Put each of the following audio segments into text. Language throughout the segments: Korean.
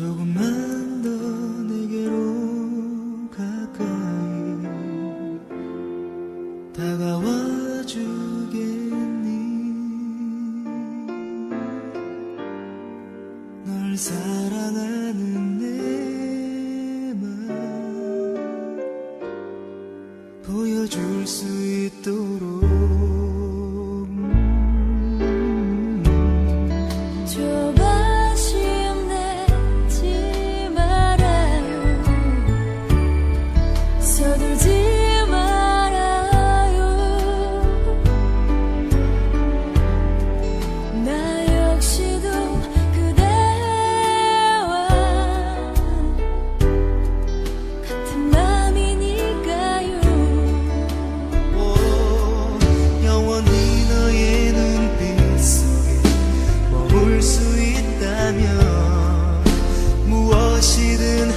我们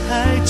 还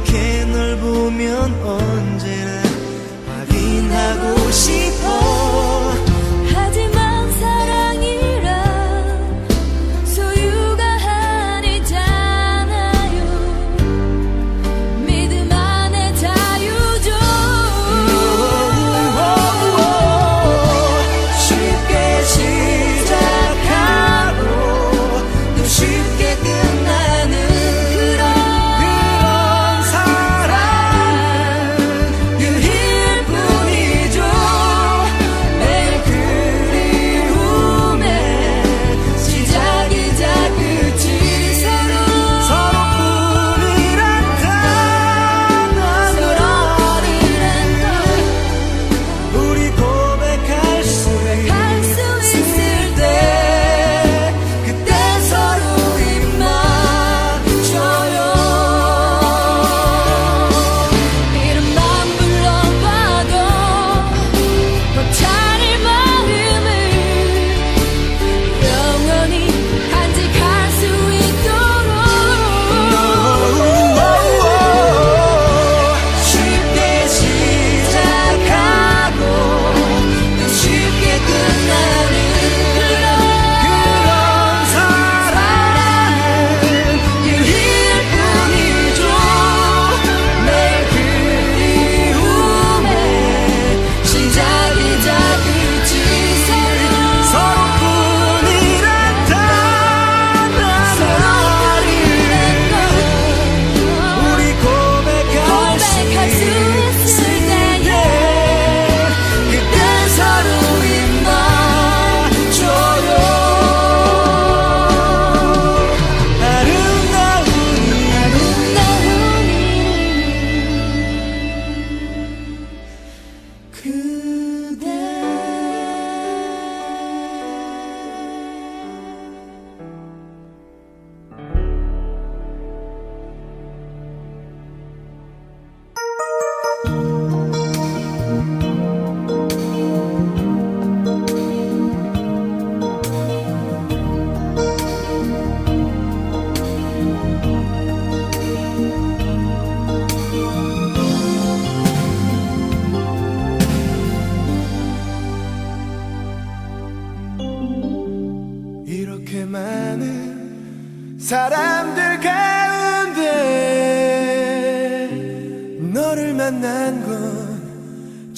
이렇게 널 보면 언제나 확인하고 싶어.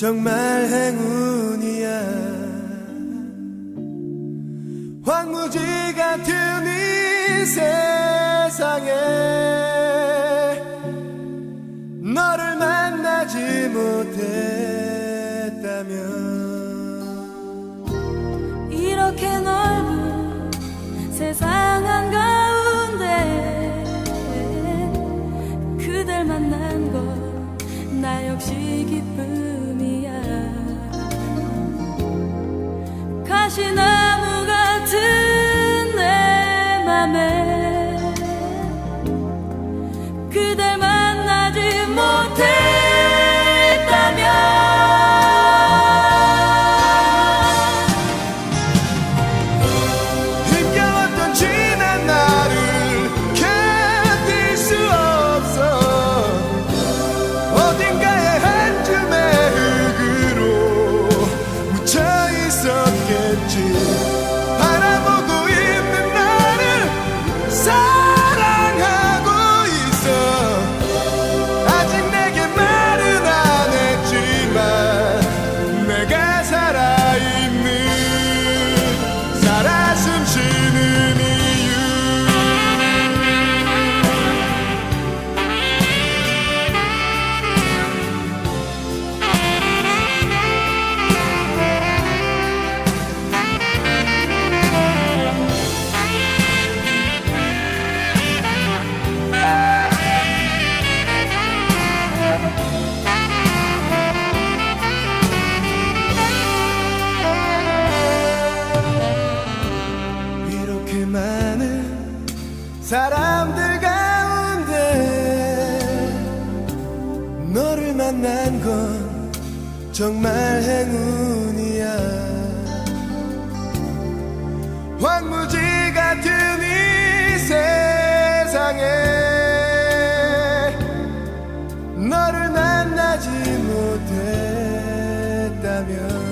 정말 행운이야. 황무지 같은 이 세상에 너를 만나지 못했다면. 이렇게 넓은 세상 한가운데 그댈 만난 것 나 역시 기쁨. 可惜。 너를 만나지 못했다면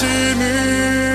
seni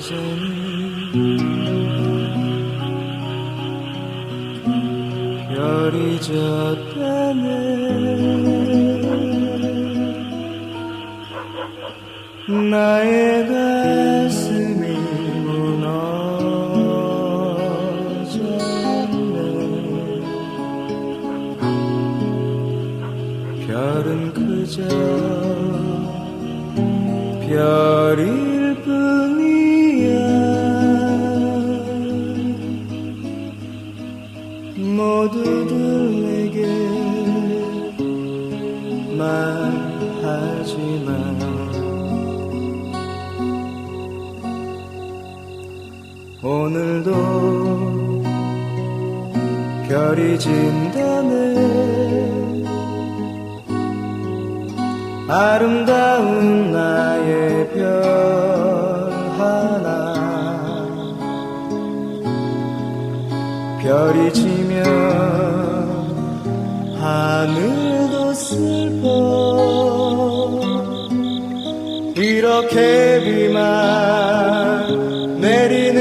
곳은 별이 졌다네 나의 가슴. 별이 진다네. 아름다운 나의 별 하나. 별이 지면 하늘도 슬퍼. 이렇게 비만 내리는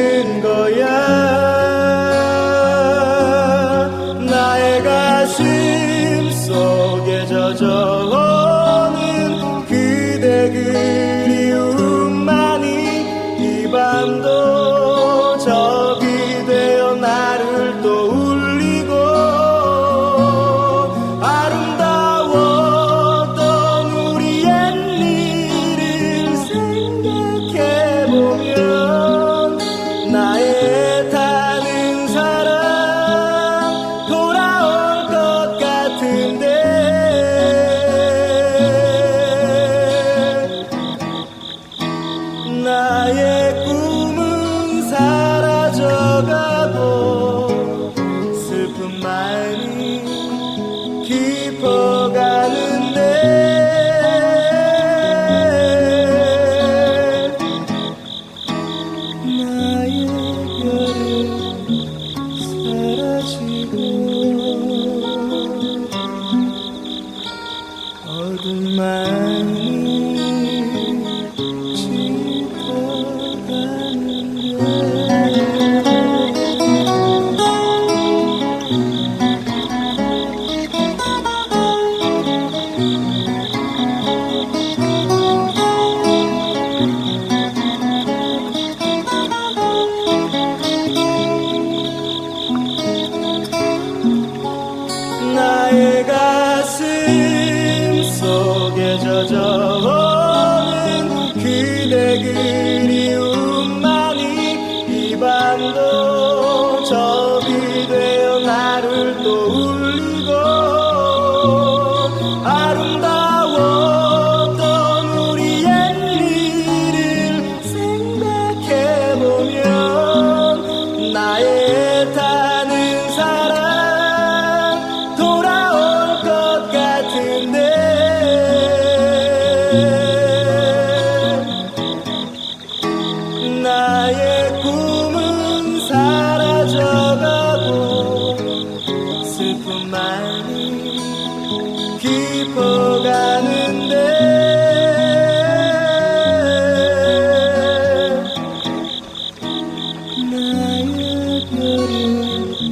beauty,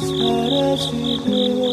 사라지고